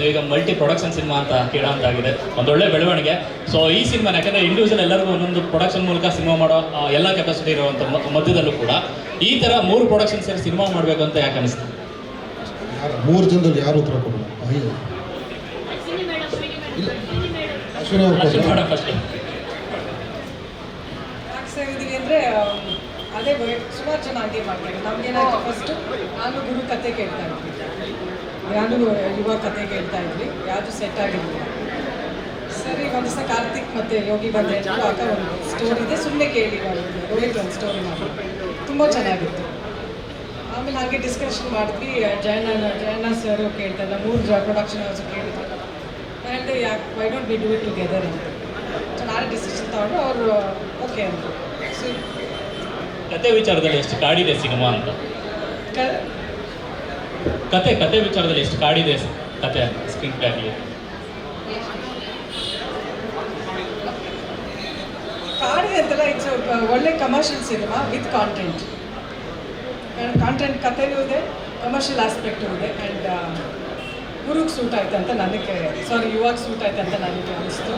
ಈಗ multi production cinema ಅಂತ ಕೇಳೋಂತಾಗಿದೆ ಒಂದೊಳ್ಳೆ ಬೆಳವಣಿಗೆ. ಸೊ ಈ ಸಿನಿಮಾ ಯಾಕಂದ್ರೆ ಇಂಡಿವಿಜುವಲ್ ಎಲ್ಲರಿಗೂ ಒಂದೊಂದು ಪ್ರೊಡಕ್ಷನ್ ಮೂಲಕ ಸಿನಿಮಾ ಮಾಡೋ ಎಲ್ಲ ಕೆಪಾಸಿಟಿ ಇರುವಂತ ಮಧ್ಯದಲ್ಲೂ ಕೂಡ ಈ ತರ ಮೂರು ಪ್ರೊಡಕ್ಷನ್ ಸೇರಿ ಸಿನಿಮಾ ಮಾಡಬೇಕು ಅಂತ ಯಾಕೆ ಅನಿಸ್ತು? ಮೂರು ಜನದಲ್ಲಿ ಯಾರು ಉತ್ತರ ಕೊಡೋದು ಅಂದರೆ ಅದೇ ಸುಮಾರು ಜನ ಹಂಗೆ ಮಾಡ್ತಾರೆ. ನಮ್ಗೆ ಫಸ್ಟು ನಾನು ಗುರು ಕತೆ ಕೇಳ್ತಾ ನಾನು ಯುವ ಕತೆ ಕೇಳ್ತಾ ಇದ್ವಿ ಯಾವುದು ಸೆಟ್ ಆಗಿರಲಿಲ್ಲ ಸರಿ ಒಂದು ದಿವಸ ಕಾರ್ತಿಕ್ ಮತ್ತೆ ಯೋಗಿ ಬಂದ್ರೆ ಆಗ ಒಂದು ಸ್ಟೋರಿ ಇದೆ ಸುಮ್ಮನೆ ಕೇಳಿ ರೋಹಿತ್ ಒಂದು ಸ್ಟೋರಿ ಮಾಡಿ ತುಂಬ ಚೆನ್ನಾಗಿತ್ತು. ಆಮೇಲೆ ಹಾಗೆ ಡಿಸ್ಕಷನ್ ಮಾಡಿದ್ವಿ ಜಯಣ್ಣ ಜಯಣ್ಣ ಸರ್ ಕೇಳ್ತಾ ಇಲ್ಲ ಮೂರು ಪ್ರೊಡಕ್ಷನ್ ಹೌಸ್ ಕೇಳಿದ್ರು. ನಾನು ಹೇಳಿದೆ ಯಾಕೆ why don't we do it together ಅಂತ. ಸೊ ನಾಳೆ ಡಿಸಿಷನ್ ತಗೊಂಡು ಅವರು ಓಕೆ ಅಂದರು. ಸೊ ಕತೆ ವಿಚಾರದಲ್ಲಿ ಎಷ್ಟು ಕಾಡಿದೆ ಸಿನಿಮಾ ಅಂತ? ಕತೆ ಕತೆ ವಿಚಾರದಲ್ಲಿ ಎಷ್ಟು ಕಾಡಿದೆ ಕತೆ ಸ್ಕ್ರೀನ್ ಪ್ಲೇ ಕಾಡಿದೆ ಅಂತಲ್ಲ ಇಟ್ಸ್ ಒಳ್ಳೆ commercial cinema with content content ಕಥೆನೂ ಇದೆ ಕಮರ್ಷಿಯಲ್ ಆಸ್ಪೆಕ್ಟು ಇದೆ ಆ್ಯಂಡ್ ಗುರುಗೆ ಸೂಟ್ ಆಯ್ತು ಅಂತ ನನಗೆ ಸಾರಿ ಯುವಾಗ ಸೂಟ್ ಆಯ್ತು ಅಂತ ನನಗೆ ಅನಿಸ್ತು.